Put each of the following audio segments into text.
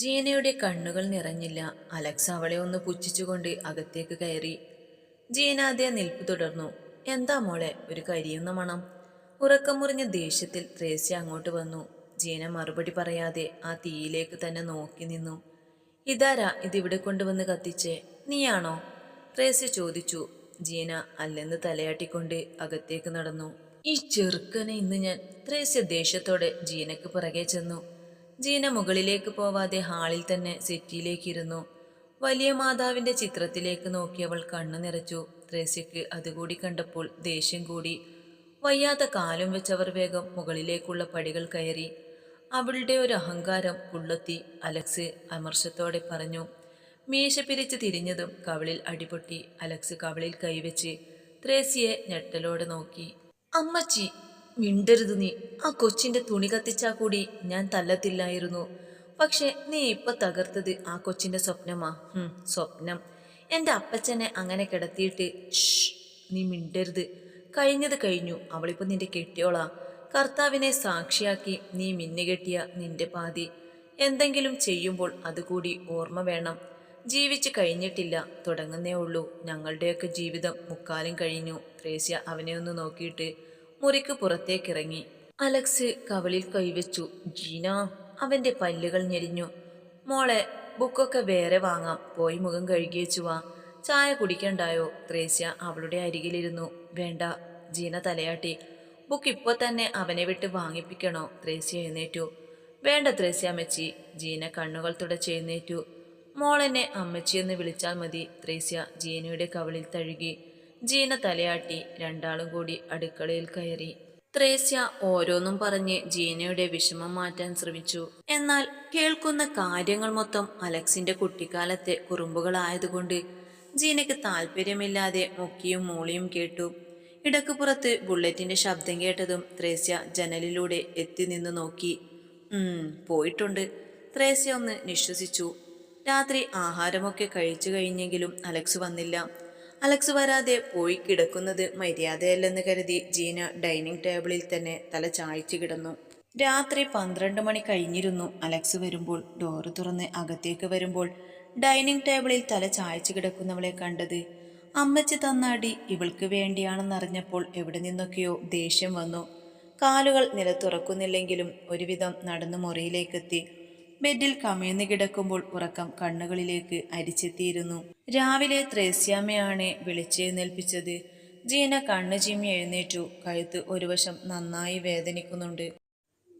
ജീനയുടെ കണ്ണുകൾ നിറഞ്ഞില്ല. അലക്സ അവളെ ഒന്ന് പുച്ഛിച്ചുകൊണ്ട് അകത്തേക്ക് കയറി. ജീന അതേ നിൽപ്പ് തുടർന്നു. എന്താ മോളെ ഒരു കരിയുന്ന മണം? ഉറക്കം മുറിഞ്ഞ ദേഷ്യത്തിൽ ത്രേസ്യ അങ്ങോട്ട് വന്നു. ജീന മറുപടി പറയാതെ ആ തീയിലേക്ക് തന്നെ നോക്കി നിന്നു. ഇതാരാ ഇതിവിടെ കൊണ്ടുവന്ന് കത്തിച്ചേ? നീയാണോ? ത്രേസ്യ ചോദിച്ചു. ജീന അല്ലെന്ന് തലയാട്ടിക്കൊണ്ട് അകത്തേക്ക് നടന്നു. ഈ ചെറുക്കനെ ഇന്ന് ഞാൻ ത്രേസ്യ ദേഷ്യത്തോടെ ജീനക്ക് പിറകെ ചെന്നു. ജീന മുകളിലേക്ക് പോവാതെ ഹാളിൽ തന്നെ സെറ്റിയിലേക്ക് ഇരുന്നു വലിയ മാതാവിന്റെ ചിത്രത്തിലേക്ക് നോക്കിയവൾ കണ്ണു നിറച്ചു. ത്രേസ്യക്ക് അതുകൂടി കണ്ടപ്പോൾ ദേഷ്യം കൂടി. വയ്യാത്ത കാലും വെച്ചവർ വേഗം മുകളിലേക്കുള്ള പടികൾ കയറി. അവളുടെ ഒരു അഹങ്കാരം ഉള്ളത്തി അലക്സ് അമർഷത്തോടെ പറഞ്ഞു. മീശ പിരിച്ച് തിരിഞ്ഞതും കവളിൽ അടിപൊട്ടി അലക്സ് കവളിൽ കൈവച്ച് ത്രേസിയെ ഞെട്ടലോടെ നോക്കി. അമ്മച്ചി മിണ്ടരുത് നീ. ആ കൊച്ചിന്റെ തുണി കത്തിച്ചാ കൂടി ഞാൻ തല്ലത്തില്ലായിരുന്നു. പക്ഷെ നീ ഇപ്പൊ തകർത്തത് ആ കൊച്ചിന്റെ സ്വപ്നമാ. സ്വപ്നം. എന്റെ അപ്പച്ചനെ അങ്ങനെ കിടത്തിയിട്ട് നീ മിണ്ടരുത്. കഴിഞ്ഞത് കഴിഞ്ഞു. അവളിപ്പോ നിന്റെ കെട്ടിയോളാ. കർത്താവിനെ സാക്ഷിയാക്കി നീ മിന്നുകെട്ടിയ നിന്റെ പാതി. എന്തെങ്കിലും ചെയ്യുമ്പോൾ അതുകൂടി ഓർമ്മ വേണം. ജീവിച്ച് കഴിഞ്ഞിട്ടില്ല. തുടങ്ങുന്നേ ഉള്ളൂ. ഞങ്ങളുടെയൊക്കെ ജീവിതം മുക്കാലും കഴിഞ്ഞു. ത്രേസ്യ അവനെ ഒന്ന് നോക്കിയിട്ട് മുറിക്ക് പുറത്തേക്കിറങ്ങി. അലക്സ് കവളിൽ കൈവച്ചു. ജീന അവന്റെ പല്ലുകൾ ഞെരിഞ്ഞു. മോളെ ബുക്കൊക്കെ വേറെ വാങ്ങാം. പോയി മുഖം കഴുകിയേച്ചു വാ. ചായ കുടിക്കണ്ടായോ? ത്രേസ്യ അവളുടെ അരികിലിരുന്നു. വേണ്ട ജീന തലയാട്ടി. ബുക്ക് ഇപ്പോൾ തന്നെ അവനെ വിട്ട് വാങ്ങിപ്പിക്കണോ? ത്രേസ്യ എഴുന്നേറ്റു. വേണ്ട ത്രേസ്യ അമ്മച്ചി. ജീന കണ്ണുകൾ തുടച്ചെഴുന്നേറ്റു മോളെന്നെ അമ്മച്ചിയെന്ന് വിളിച്ചാൽ മതി. ത്രേസ്യ ജീനയുടെ കവളിൽ തഴുകി. ജീന തലയാട്ടി രണ്ടാളും കൂടി അടുക്കളയിൽ കയറി. ത്രേസ്യ ഓരോന്നും പറഞ്ഞ് ജീനയുടെ വിഷമം മാറ്റാൻ ശ്രമിച്ചു. എന്നാൽ കേൾക്കുന്ന കാര്യങ്ങൾ മൊത്തം അലക്സിന്റെ കുട്ടിക്കാലത്തെ കുറുമ്പുകളായതുകൊണ്ട് ജീനയ്ക്ക് താല്പര്യമില്ലാതെ മുക്കിയും മൂളിയും കേട്ടു. ഇടയ്ക്ക് പുറത്ത് ബുള്ളറ്റിന്റെ ശബ്ദം കേട്ടതും ത്രേസ്യ ജനലിലൂടെ എത്തി നിന്ന് നോക്കി. ഉം പോയിട്ടുണ്ട് ത്രേസ്യ ഒന്ന് നിശ്വസിച്ചു. രാത്രി ആഹാരമൊക്കെ കഴിച്ചു കഴിഞ്ഞെങ്കിലും അലക്സ് വന്നില്ല. അലക്സ് വരാതെ പോയി കിടക്കുന്നത് മര്യാദയല്ലെന്ന് കരുതി ജീന ഡൈനിങ് ടേബിളിൽ തന്നെ തല ചായ്ച്ചു കിടന്നു. രാത്രി പന്ത്രണ്ട് മണി കഴിഞ്ഞിരുന്നു. അലക്സ് വരുമ്പോൾ ഡോറ് തുറന്ന് അകത്തേക്ക് വരുമ്പോൾ ഡൈനിങ് ടേബിളിൽ തല ചായ്ച്ചു കിടക്കുന്നവളെ കണ്ടത് അമ്മച്ചി തന്നാടി ഇവൾക്ക് വേണ്ടിയാണെന്നറിഞ്ഞപ്പോൾ എവിടെ നിന്നൊക്കെയോ ദേഷ്യം വന്നു. കാലുകൾ നിലത്തുറക്കുന്നില്ലെങ്കിലും ഒരുവിധം നടന്നു മുറിയിലേക്കെത്തി. ബെഡിൽ കമിഴ്ന്നു കിടക്കുമ്പോൾ ഉറക്കം കണ്ണുകളിലേക്ക് അരിച്ചെത്തിയിരുന്നു. രാവിലെ ത്രേസ്യാമ്മയാണ് വിളിച്ചെഴുന്നേൽപ്പിച്ചത്. ജീന കണ്ണു ചിമ്മി എഴുന്നേറ്റു. കഴുത്ത് ഒരു വശം നന്നായി വേദനിക്കുന്നുണ്ട്.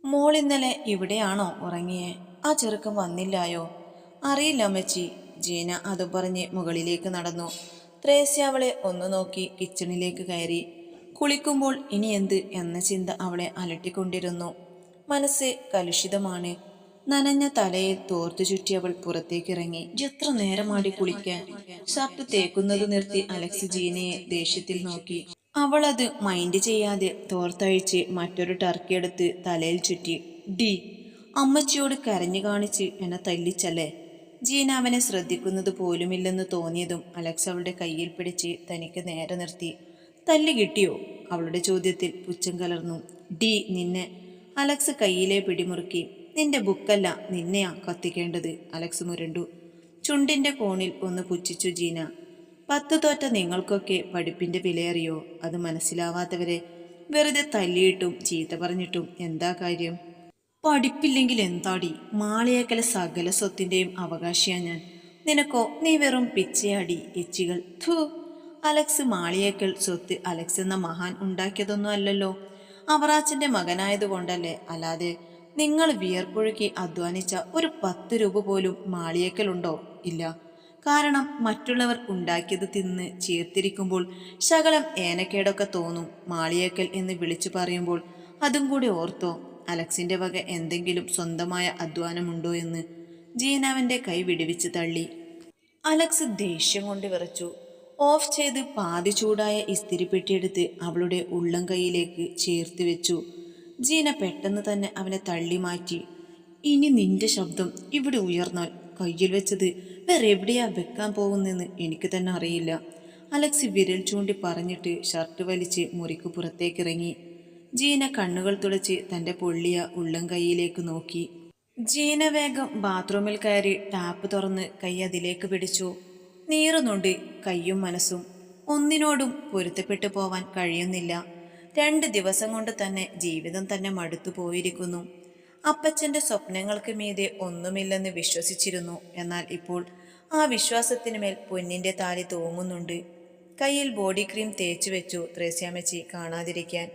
മോൾ ഇന്നലെ ഇവിടെയാണോ ഉറങ്ങിയേ? ആ ചെറുക്കം വന്നില്ലായോ? അറിയില്ല അമ്മച്ചി. ജീന അത് പറഞ്ഞ് മുകളിലേക്ക് നടന്നു. ത്രേസ്യ അവളെ ഒന്ന് നോക്കി കിച്ചണിലേക്ക് കയറി. കുളിക്കുമ്പോൾ ഇനി എന്ത് എന്ന ചിന്ത അവളെ അലട്ടിക്കൊണ്ടിരുന്നു. മനസ്സ് കലുഷിതമാണ്. നനഞ്ഞ തലയിൽ തോർത്തു ചുറ്റി അവൾ പുറത്തേക്കിറങ്ങി. എത്ര നേരമാടി കുളിക്കാൻ? ഷർട്ട് തേക്കുന്നത് നിർത്തി അലക്സ് ജീനയെ ദേഷ്യത്തിൽ നോക്കി. അവൾ അത് മൈൻഡ് ചെയ്യാതെ തോർത്തഴിച്ച് മറ്റൊരു ടർക്കി എടുത്ത് തലയിൽ ചുറ്റി. ഡി അമ്മച്ചിയോട് കരഞ്ഞു കാണിച്ച് എന്നെ തല്ലിച്ചല്ലേ? ജീന അവനെ ശ്രദ്ധിക്കുന്നത് പോലുമില്ലെന്ന് തോന്നിയതും അലക്സ് അവളുടെ കയ്യിൽ പിടിച്ച് തനിക്ക് നേരെ നിർത്തി. തല്ലി കിട്ടിയോ? അവളുടെ ചോദ്യത്തിൽ പുച്ഛം കലർന്നു. ഡി നിന്നെ. അലക്സ് കയ്യിലെ പിടിമുറുക്കി. നിന്റെ ബുക്കല്ല നിന്നെയാ കത്തിക്കേണ്ടത് അലക്സ് മുരണ്ടു. ചുണ്ടിന്റെ കോണിൽ ഒന്ന് പുച്ഛിച്ചു ജീന. പത്ത് തോറ്റ നിങ്ങൾക്കൊക്കെ പഠിപ്പിന്റെ വിലയറിയോ? അത് മനസ്സിലാവാത്തവരെ വെറുതെ തല്ലിയിട്ടും ചീത്ത പറഞ്ഞിട്ടും എന്താ കാര്യം? പഠിപ്പില്ലെങ്കിൽ എന്താടി? മാളിയേക്കല സകല സ്വത്തിന്റെയും അവകാശിയാ ഞാൻ. നിനക്കോ? നീ വെറും പിച്ചയാടി എച്ചികൾ ധൂ അലക്സ് മാളിയേക്കൽ സ്വത്ത് അലക്സ് എന്ന മഹാൻ ഉണ്ടാക്കിയതൊന്നും അല്ലല്ലോ. അവറാച്ചന്റെ മകനായതുകൊണ്ടല്ലേ? അല്ലാതെ നിങ്ങൾ വിയർപ്പൊഴുക്കി അധ്വാനിച്ച ഒരു പത്ത് രൂപ പോലും മാളിയേക്കലുണ്ടോ? ഇല്ല. കാരണം മറ്റുള്ളവർ ഉണ്ടാക്കിയത് തിന്ന് ചീർത്തിരിക്കുമ്പോൾ ശകലം ഏനക്കേടൊക്കെ തോന്നും മാളിയേക്കൽ എന്ന് വിളിച്ചു പറയുമ്പോൾ. അതും കൂടി ഓർത്തോ അലക്സിന്റെ വക എന്തെങ്കിലും സ്വന്തമായ അധ്വാനമുണ്ടോ എന്ന്? ജീനാവിന്റെ കൈ വിടുവിച്ച് തള്ളി. അലക്സ് ദേഷ്യം കൊണ്ട് വിറച്ചു. ഓഫ് ചെയ്ത് പാതി ചൂടായ ഇസ്തിരിപ്പെട്ടിയെടുത്ത് അവളുടെ ഉള്ളം കൈയിലേക്ക് ചേർത്ത് വെച്ചു. ജീന പെട്ടെന്ന് തന്നെ അവനെ തള്ളി മാറ്റി. ഇനി നിന്റെ ശബ്ദം ഇവിടെ ഉയർന്നാൽ കയ്യിൽ വെച്ചത് വേറെ എവിടെയാ വെക്കാൻ പോകുന്നതെന്ന് എനിക്ക് തന്നെ അറിയില്ല. അലക്സി വിരൽ ചൂണ്ടി പറഞ്ഞിട്ട് ഷർട്ട് വലിച്ച് മുറിക്ക് പുറത്തേക്കിറങ്ങി. ജീന കണ്ണുകൾ തുടച്ച് തന്റെ പൊള്ളിയ ഉള്ളം കൈയിലേക്ക് നോക്കി. ജീന വേഗം ബാത്റൂമിൽ കയറി ടാപ്പ് തുറന്ന് കൈ അതിലേക്ക് പിടിച്ചു. നീറുന്നുണ്ട് കയ്യും മനസ്സും ഒന്നിനോടും പൊരുത്തപ്പെട്ടു പോവാൻ കഴിയുന്നില്ല. രണ്ട് ദിവസം കൊണ്ട് തന്നെ ജീവിതം തന്നെ മടുത്തു പോയിരിക്കുന്നു. അപ്പച്ചന്റെ സ്വപ്നങ്ങൾക്ക് മീതെ ഒന്നുമില്ലെന്ന് വിശ്വസിച്ചിരുന്നു. എന്നാൽ ഇപ്പോൾ ആ വിശ്വാസത്തിന് മേൽ പൊന്നിന്റെ താലി തോങ്ങുന്നുണ്ട്. കയ്യിൽ ബോഡി ക്രീം തേച്ചു വെച്ചു ത്രേസ്യാമച്ചി കാണാതിരിക്കാൻ.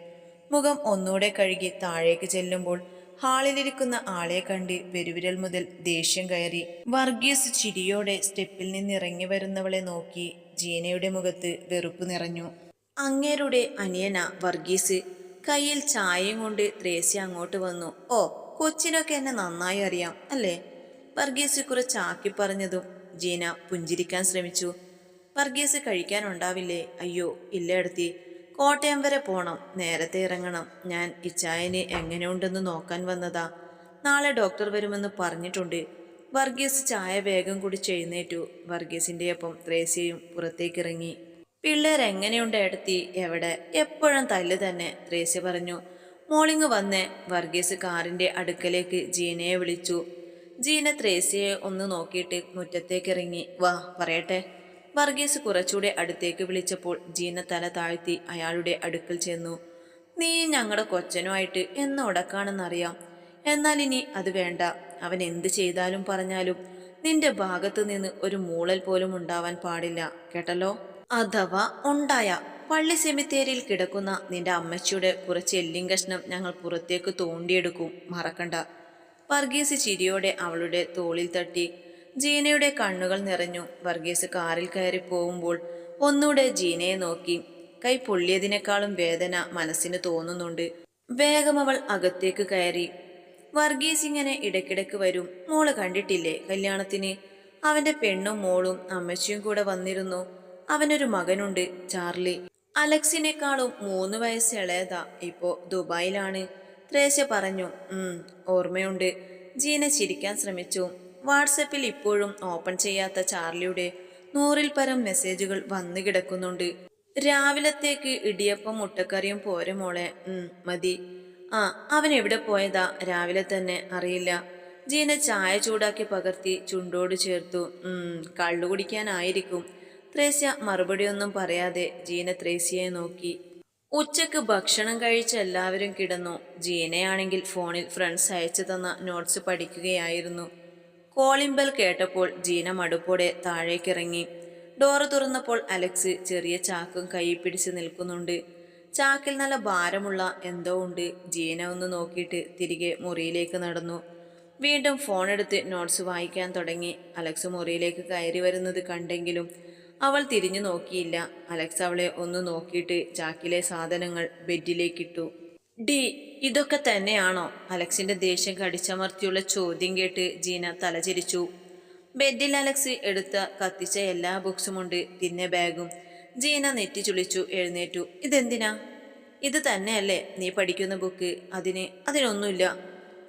മുഖം ഒന്നുകൂടെ കഴുകി താഴേക്ക് ചെല്ലുമ്പോൾ ഹാളിലിരിക്കുന്ന ആളെ കണ്ട് പെരുവിരൽ മുതൽ ദേഷ്യം കയറി വർഗീസ് ചിരിയോടെ സ്റ്റെപ്പിൽ നിന്നിറങ്ങി വരുന്നവളെ നോക്കി ജീനയുടെ മുഖത്ത് വെറുപ്പ് നിറഞ്ഞു. അങ്ങേരുടെ അനിയന വർഗീസ്. കയ്യിൽ ചായയും കൊണ്ട് ത്രേസ്യ അങ്ങോട്ട് വന്നു. ഓ കൊച്ചിനൊക്കെ എന്നെ നന്നായി അറിയാം അല്ലേ? വർഗീസ് കുറച്ച് ആക്കി പറഞ്ഞതും ജീന പുഞ്ചിരിക്കാൻ ശ്രമിച്ചു. വർഗീസ് കഴിക്കാനുണ്ടാവില്ലേ? അയ്യോ ഇല്ല എടുത്തി. കോട്ടയം വരെ പോണം. നേരത്തെ ഇറങ്ങണം. ഞാൻ ഇച്ചായന് എങ്ങനെയുണ്ടെന്ന് നോക്കാൻ വന്നതാ. നാളെ ഡോക്ടർ വരുമെന്ന് പറഞ്ഞിട്ടുണ്ട്. വർഗീസ് ചായ വേഗം കുടിച്ച് എഴുന്നേറ്റു വർഗീസിന്റെ ഒപ്പം ത്രേസ്യയും പുറത്തേക്കിറങ്ങി. പിള്ളേർ എങ്ങനെയുണ്ട് എടുത്തി? എവിടെ? എപ്പോഴും തല്ല് തന്നെ ത്രേസ്യ പറഞ്ഞു. മോളിങ് വന്ന് വർഗീസ് കാറിന്റെ അടുക്കലേക്ക് ജീനയെ വിളിച്ചു. ജീന ത്രേസ്യയെ ഒന്ന് നോക്കിയിട്ട് മുറ്റത്തേക്ക് ഇറങ്ങി വാ പറയട്ടെ. വർഗീസ് കുറച്ചുകൂടെ അടുത്തേക്ക് വിളിച്ചപ്പോൾ ജീന തല താഴ്ത്തി അയാളുടെ അടുക്കൽ ചെന്നു. നീ ഞങ്ങളുടെ കൊച്ചനുമായിട്ട് എന്ന് ഉടക്കാണെന്നറിയാം. എന്നാൽ ഇനി അത് വേണ്ട. അവൻ എന്ത് ചെയ്താലും പറഞ്ഞാലും നിന്റെ ഭാഗത്ത് നിന്ന് ഒരു മൂളൽ പോലും ഉണ്ടാവാൻ പാടില്ല. കേട്ടല്ലോ? അഥവാ ഉണ്ടായ പള്ളി സെമിത്തേരിയിൽ കിടക്കുന്ന നിന്റെ അമ്മച്ചിയുടെ കുറച്ച് എല്ലിൻ കഷ്ണം ഞങ്ങൾ പുറത്തേക്ക് തോണ്ടിയെടുക്കും മറക്കണ്ട. വർഗീസ് ചിരിയോടെ അവളുടെ തോളിൽ തട്ടി ജീനയുടെ കണ്ണുകൾ നിറഞ്ഞു. വർഗീസ് കാറിൽ കയറി പോകുമ്പോൾ ഒന്നുകൂടെ ജീനയെ നോക്കി. കൈ പൊള്ളിയതിനേക്കാളും വേദന മനസ്സിന് തോന്നുന്നുണ്ട്. വേഗം അവൾ അകത്തേക്ക് കയറി. വർഗീസ് ഇങ്ങനെ ഇടയ്ക്കിടയ്ക്ക് വരും. മോൾ കണ്ടിട്ടില്ലേ കല്യാണത്തിന്? അവന്റെ പെണ്ണും മോളും അമ്മച്ചിയും കൂടെ വന്നിരുന്നു. അവനൊരു മകനുണ്ട് ചാർലി. അലക്സിനേക്കാളും മൂന്ന് വയസ്സ് ഇളയതാ ഇപ്പോ ദുബായിലാണ്. ത്രേശ പറഞ്ഞു ഓർമ്മയുണ്ട്. ജീന ചിരിക്കാൻ ശ്രമിച്ചു. വാട്സപ്പിൽ ഇപ്പോഴും ഓപ്പൺ ചെയ്യാത്ത ചാർലിയുടെ നൂറിൽ പരം മെസ്സേജുകൾ വന്നു കിടക്കുന്നുണ്ട്. രാവിലത്തേക്ക് ഇടിയപ്പം മുട്ടക്കറിയും പോരെ മോളെ. മതി. ആ അവൻ എവിടെ പോയതാ? രാവിലെ തന്നെ അറിയില്ല. ജീന ചായ ചൂടാക്കി പകർത്തി ചുണ്ടോട് ചേർത്തു. കള്ളു കുടിക്കാനായിരിക്കും. ത്രേസ്യ മറുപടിയൊന്നും പറയാതെ ജീന ത്രേസ്യയെ നോക്കി. ഉച്ചയ്ക്ക് ഭക്ഷണം കഴിച്ച് എല്ലാവരും കിടന്നു. ജീനയാണെങ്കിൽ ഫോണിൽ ഫ്രണ്ട്സ് അയച്ചു തന്ന നോട്ട്സ് പഠിക്കുകയായിരുന്നു. കോളിംബൽ ബെൽ കേട്ടപ്പോൾ ജീന മടുപ്പോടെ താഴേക്കിറങ്ങി. ഡോറ് തുറന്നപ്പോൾ അലക്സ് ചെറിയ ചാക്കും കൈ പിടിച്ച് നിൽക്കുന്നുണ്ട്. ചാക്കിൽ നല്ല ഭാരമുള്ള എന്തോ ഉണ്ട്. ജീന ഒന്ന് നോക്കിയിട്ട് തിരികെ മുറിയിലേക്ക് നടന്നു. വീണ്ടും ഫോണെടുത്ത് നോട്ട്സ് വായിക്കാൻ തുടങ്ങി. അലക്സ് മുറിയിലേക്ക് കയറി വരുന്നത് കണ്ടെങ്കിലും അവൾ തിരിഞ്ഞു നോക്കിയില്ല. അലക്സ് അവളെ ഒന്ന് നോക്കിയിട്ട് ചാക്കിലെ സാധനങ്ങൾ ബെഡിലേക്കിട്ടു. ഡി ഇതൊക്കെ തന്നെയാണോ? അലക്സിന്റെ ദേഷ്യം കടിച്ചമർത്തിയുള്ള ചോദ്യം കേട്ട് ജീന തലചിരിച്ചു. ബെഡിൽ അലക്സ് എടുത്ത കത്തിച്ച എല്ലാ ബുക്സുമുണ്ട് പിന്നെ ബാഗും. ജീന നെറ്റി ചുളിച്ചു എഴുന്നേറ്റു. ഇതെന്തിനാ? ഇത് തന്നെയല്ലേ. നീ പഠിക്കുന്ന ബുക്ക്. അതിന് അതിനൊന്നുമില്ല.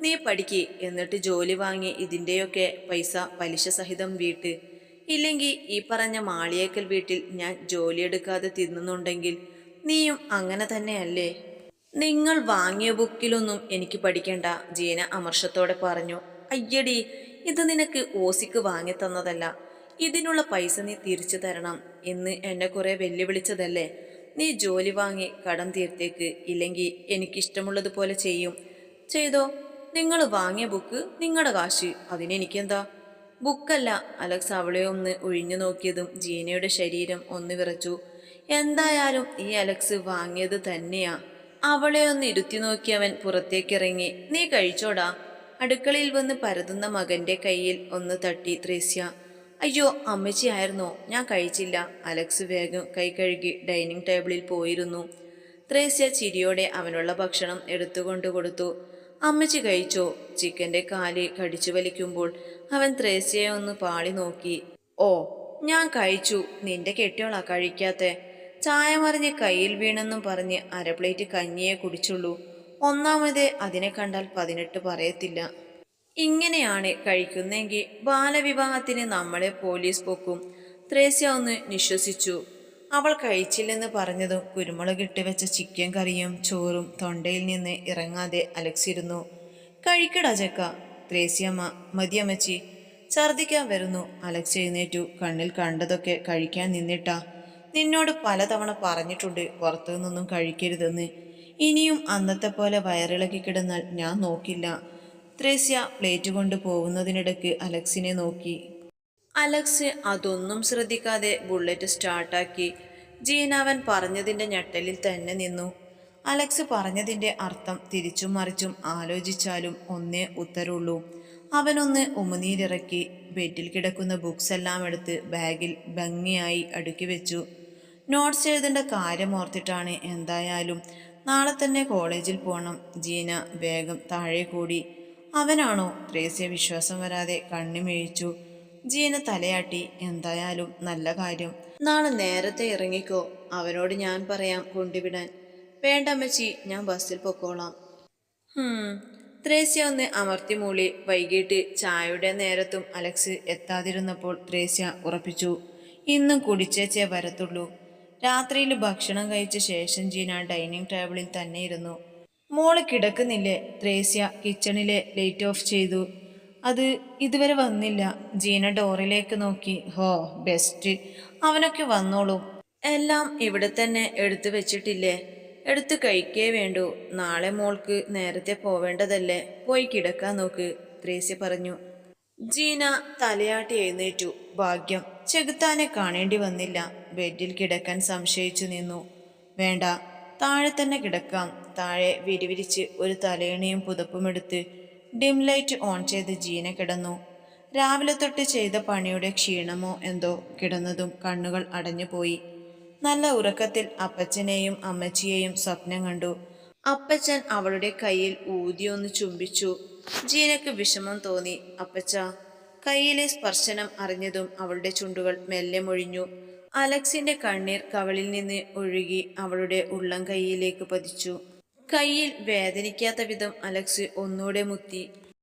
നീ പഠിക്ക്. എന്നിട്ട് ജോലി വാങ്ങി ഇതിന്റെയൊക്കെ പൈസ പലിശ സഹിതം വീട്ട്. ഇല്ലെങ്കിൽ ഈ പറഞ്ഞ മാളിയേക്കൽ വീട്ടിൽ ഞാൻ ജോലിയെടുക്കാതെ തിന്നുന്നുണ്ടെങ്കിൽ നീയും അങ്ങനെ തന്നെയല്ലേ? നിങ്ങൾ വാങ്ങിയ ബുക്കിലൊന്നും എനിക്ക് പഠിക്കണ്ട ജീന അമർഷത്തോടെ പറഞ്ഞു. അയ്യടി ഇത് നിനക്ക് ഓസിക്ക് വാങ്ങി തന്നതല്ല. ഇതിനുള്ള പൈസ നീ തിരിച്ചു തരണം എന്ന് എന്നെ കുറെ വെല്ലുവിളിച്ചതല്ലേ? നീ ജോലി വാങ്ങി കടം തീർത്തേക്ക് ഇല്ലെങ്കിൽ എനിക്കിഷ്ടമുള്ളതുപോലെ ചെയ്യും. ചെയ്തോ? നിങ്ങൾ വാങ്ങിയ ബുക്ക് നിങ്ങളുടെ കാശ്. അതിനെനിക്കെന്താ? ബുക്കല്ല. അലക്സ് അവളെ ഒന്ന് ഒഴിഞ്ഞു നോക്കിയതും ജീനയുടെ ശരീരം ഒന്ന് വിറച്ചു. എന്തായാലും ഈ അലക്സ് വാങ്ങിയത് തന്നെയാ. അവളെ ഒന്ന് ഇരുത്തി നോക്കിയവൻ പുറത്തേക്കിറങ്ങി. നീ കഴിച്ചോടാ. അടുക്കളയിൽ വന്ന് പരതുന്ന മകന്റെ കയ്യിൽ ഒന്ന് തട്ടി ത്രേസ്യ. അയ്യോ അമ്മച്ചിയായിരുന്നോ ഞാൻ കഴിച്ചില്ല അലക്സ് വേഗം കൈ കഴുകി ഡൈനിങ് ടേബിളിൽ പോയിരുന്നു. ത്രേസ്യ ചിരിയോടെ അവനുള്ള ഭക്ഷണം എടുത്തുകൊണ്ട് കൊടുത്തു. അമ്മച്ചി കഴിച്ചോ? ചിക്കന്റെ കാലി കടിച്ചു വലിക്കുമ്പോൾ അവൻ ത്രേസ്യയെ ഒന്ന് പാളി നോക്കി. ഓ ഞാൻ കഴിച്ചു. നിന്റെ കെട്ടിയോളാ കഴിക്കാത്തെ ചായ മറിഞ്ഞ് കയ്യിൽ വീണെന്നും പറഞ്ഞ് അര പ്ലേറ്റ് കഞ്ഞിയെ കുടിച്ചുള്ളൂ. ഒന്നാമത് അതിനെ കണ്ടാൽ പതിനെട്ട് പറയത്തില്ല. ഇങ്ങനെയാണ് കഴിക്കുന്നെങ്കിൽ ബാലവിവാഹത്തിന് നമ്മളെ പോലീസ് പൊക്കും ത്രേസ്യ ഒന്ന് നിശ്വസിച്ചു. അവൾ കഴിച്ചില്ലെന്ന് പറഞ്ഞതും കുരുമുളകിട്ട് വെച്ച ചിക്കൻ കറിയും ചോറും തൊണ്ടയിൽ നിന്ന് ഇറങ്ങാതെ അലക്സിരുന്നു കഴിക്കടാ ചക്ക ത്രേസ്യമ്മ മതിയമ്മച്ചി. ഛർദിക്കാൻ വരുന്നു അലക്സ് എഴുന്നേറ്റു. കണ്ണിൽ കണ്ടതൊക്കെ കഴിക്കാൻ നിന്നിട്ടാ. നിന്നോട് പലതവണ പറഞ്ഞിട്ടുണ്ട് പുറത്തു നിന്നൊന്നും കഴിക്കരുതെന്ന്. ഇനിയും അന്നത്തെ പോലെ വയറിളക്കി കിടന്നാൽ ഞാൻ നോക്കില്ല. ത്രേസ്യ പ്ലേറ്റ് കൊണ്ട് പോകുന്നതിനിടയ്ക്ക് അലക്സിനെ നോക്കി. അലക്സ് അതൊന്നും ശ്രദ്ധിക്കാതെ ബുള്ളറ്റ് സ്റ്റാർട്ടാക്കി. ജീന അവൻ പറഞ്ഞതിന്റെ ഞെട്ടലിൽ തന്നെ നിന്നു. അലക്സ് പറഞ്ഞതിന്റെ അർത്ഥം തിരിച്ചും മറിച്ചും ആലോചിച്ചാലും ഒന്നേ ഉത്തരവുള്ളൂ അവനൊന്ന് ഉമിനീരിറക്കി ബെഡിൽ കിടക്കുന്ന ബുക്സ് എല്ലാം എടുത്ത് ബാഗിൽ ഭംഗിയായി അടുക്കി വെച്ചു. നോട്ട്സ് എഴുതേണ്ട കാര്യം ഓർത്തിട്ടാണ് എന്തായാലും നാളെ തന്നെ കോളേജിൽ പോകണം ജീന വേഗം താഴെ കൂടി. അവനാണോ? ത്രേസ്യ വിശ്വാസം വരാതെ കണ്ണിമേഴിച്ചു. ജീന തലയാട്ടി എന്തായാലും നല്ല കാര്യം. നാളെ നേരത്തെ ഇറങ്ങിക്കോ. അവനോട് ഞാൻ പറയാം കൊണ്ടുവിടാൻ. വേണ്ട അമ്മച്ചി ഞാൻ ബസ്സിൽ പൊക്കോളാം. ത്രേസ്യ ഒന്ന് അമർത്തി മൂളി. വൈകിട്ട് ചായയുടെ നേരത്തും അലക്സ് എത്താതിരുന്നപ്പോൾ ത്രേസ്യ ഉറപ്പിച്ചു. ഇന്നും കുടിച്ചേച്ചേ വരത്തുള്ളൂ. രാത്രിയിൽ ഭക്ഷണം കഴിച്ച ശേഷം ജീന ഡൈനിങ് ടേബിളിൽ തന്നെ ഇരുന്നു മോൾ കിടക്കുന്നില്ലേ? ത്രേസ്യ കിച്ചണിലെ ലൈറ്റ് ഓഫ് ചെയ്തു. അത് ഇതുവരെ വന്നില്ല. ജീന ഡോറിലേക്ക് നോക്കി. ഹോ ബെസ്റ്റ് അവനൊക്കെ വന്നോളൂ. എല്ലാം ഇവിടെ തന്നെ എടുത്തു വെച്ചിട്ടില്ലേ? എടുത്ത് കഴിക്കേ വേണ്ടൂ. നാളെ മോൾക്ക് നേരത്തെ പോവേണ്ടതല്ലേ? പോയി കിടക്കാൻ നോക്ക് ത്രേസ്യ പറഞ്ഞു. ജീന തലയാട്ടി എഴുന്നേറ്റു. ഭാഗ്യം. ചെകുത്താനെ കാണേണ്ടി വന്നില്ല. ബെഡിൽ കിടക്കാൻ സംശയിച്ചു നിന്നു. വേണ്ട താഴെ തന്നെ കിടക്കാം. താഴെ വിരിവിരിച്ച് ഒരു തലയണിയും പുതപ്പുമെടുത്ത് ഡിം ലൈറ്റ് ഓൺ ചെയ്ത് ജീന കിടന്നു. രാവിലെ തൊട്ട് ചെയ്ത പണിയുടെ ക്ഷീണമോ എന്തോ കിടന്നതും കണ്ണുകൾ അടഞ്ഞുപോയി. നല്ല ഉറക്കത്തിൽ അപ്പച്ചനെയും അമ്മച്ചിയെയും സ്വപ്നം കണ്ടു. അപ്പച്ചൻ അവളുടെ കയ്യിൽ ഊതിയൊന്ന് ചുംബിച്ചു. ജീനക്ക് വിഷമം തോന്നി. അപ്പച്ച കയ്യിലെ സ്പർശനം അറിഞ്ഞതും അവളുടെ ചുണ്ടുകൾ മെല്ലെ മൊഴിഞ്ഞു. അലക്സിന്റെ കണ്ണീർ കവളിൽ നിന്ന് ഒഴുകി അവളുടെ ഉള്ളം കൈയിലേക്ക് പതിച്ചു. കയ്യിൽ വേദനിക്കാത്ത വിധം അലക്സ് ഒന്നുകൂടെ മുത്തി.